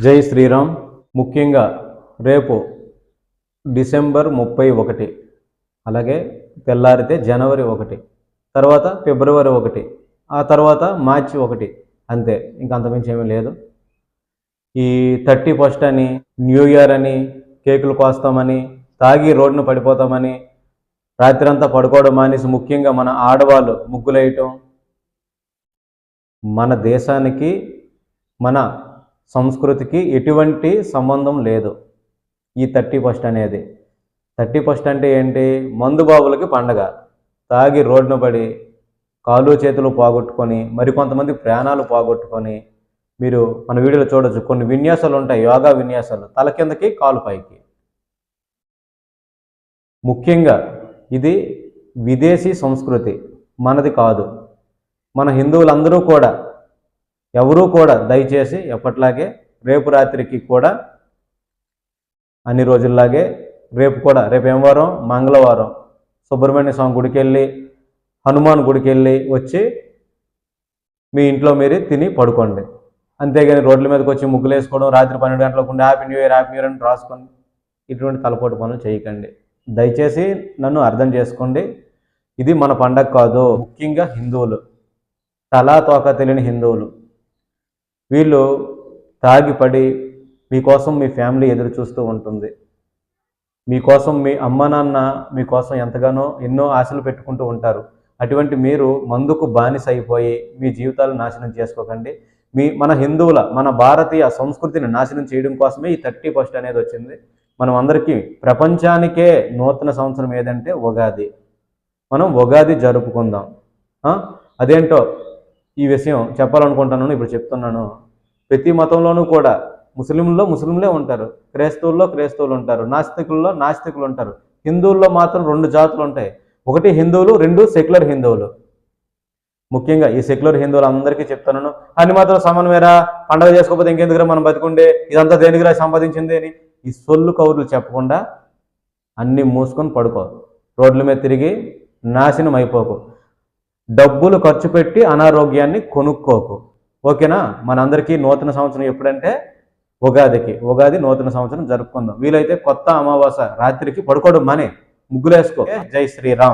జై శ్రీరామ్. ముఖ్యంగా రేపు డిసెంబర్ ముప్పై ఒకటి అలాగే తెల్లారితే జనవరి ఒకటి తర్వాత ఫిబ్రవరి ఒకటి ఆ తర్వాత మార్చి ఒకటి అంతే. ఇంకా అంతమించి ఏమీ లేదు. ఈ థర్టీ ఫస్ట్ అని న్యూ ఇయర్ అని కేకులు కోస్తామని తాగి రోడ్డును పడిపోతామని రాత్రంతా పడుకోవడం మానేసి ముఖ్యంగా మన ఆడవాళ్ళు ముగ్గులేయటం మన దేశానికి మన సంస్కృతికి ఎటువంటి సంబంధం లేదు. ఈ థర్టీ ఫస్ట్ అనేది. థర్టీ ఫస్ట్ అంటే ఏంటి? మందు బాబులకి పండగ. తాగి రోడ్డున పడి కాలు చేతులు పోగొట్టుకొని మరికొంతమంది ప్రాణాలు పోగొట్టుకొని మీరు మన వీడియోలో చూడొచ్చు. కొన్ని విన్యాసాలు ఉంటాయి. యోగా విన్యాసాలు. తల కిందకి కాలు పైకి. ముఖ్యంగా ఇది విదేశీ సంస్కృతి. మనది కాదు. మన హిందువులందరూ కూడా ఎవరూ కూడా దయచేసి ఎప్పట్లాగే రేపు రాత్రికి కూడా అన్ని రోజుల్లాగే రేపు కూడా రేపు ఏం వారం? మంగళవారం. సుబ్రహ్మణ్య స్వామి గుడికి వెళ్ళి హనుమాన్ గుడికి వెళ్ళి వచ్చి మీ ఇంట్లో మీరు తిని పడుకోండి. అంతేగాని రోడ్ల మీదకి వచ్చి ముగ్గులు వేసుకోవడం రాత్రి పన్నెండు గంటలకు ఉండి happy new year happy new year అని రాసుకొని ఇటువంటి తలపోటు పనులు చేయకండి. దయచేసి నన్ను అర్థం చేసుకోండి. ఇది మన పండగ కాదు. ముఖ్యంగా హిందువులు. తలా తోక తెలియని హిందువులు. వీళ్ళు తాగిపడి మీకోసం మీ ఫ్యామిలీ ఎదురు చూస్తూ ఉంటుంది. మీకోసం మీ అమ్మ నాన్న మీకోసం ఎంతగానో ఎన్నో ఆశలు పెట్టుకుంటూ ఉంటారు. అటువంటి మీరు మందుకు బానిస అయిపోయి మీ జీవితాలు నాశనం చేసుకోకండి. మీ మన హిందువుల మన భారతీయ సంస్కృతిని నాశనం చేయడం కోసమే ఈ థర్టీ ఫస్ట్ అనేది వచ్చింది. మనం అందరికీ ప్రపంచానికే నూతన సంవత్సరం ఏదంటే ఉగాది. మనం ఉగాది జరుపుకుందాం. అదేంటో ఈ విషయం చెప్పాలనుకుంటున్నాను ఇప్పుడు చెప్తున్నాను. ప్రతి మతంలోనూ కూడా ముస్లింల్లో ముస్లింలే ఉంటారు. క్రైస్తవుల్లో క్రైస్తవులు ఉంటారు. నాస్తికుల్లో నాస్తికులు ఉంటారు. హిందువుల్లో మాత్రం రెండు జాతులు ఉంటాయి. ఒకటి హిందువులు రెండు సెక్యులర్ హిందువులు. ముఖ్యంగా ఈ సెక్యులర్ హిందువులు అందరికీ చెప్తున్నాను. అన్ని మాత్రం సమానమేరా పండగ చేసుకోకపోతే ఇంకెందుకురా మనం బతుకుండే? ఇదంతా దేనికిరా సంపాదించింది అని ఈ సొల్లు కౌరులు చెప్పకుండా అన్నీ మూసుకొని పడుకో. రోడ్ల మీద తిరిగి నాశనం అయిపోకు. డబ్బులు ఖర్చు పెట్టి అనారోగ్యాన్ని కొనుక్కోకు. ఓకేనా? మనందరికీ నూతన సంవత్సరం ఎప్పుడంటే ఉగాదికి. ఉగాది నూతన సంవత్సరం జరుపుకుందాం. వీలైతే కొత్త అమావాస రాత్రికి పడుకోవడం మనే. ముగ్గులేసుకో. జై శ్రీరామ్.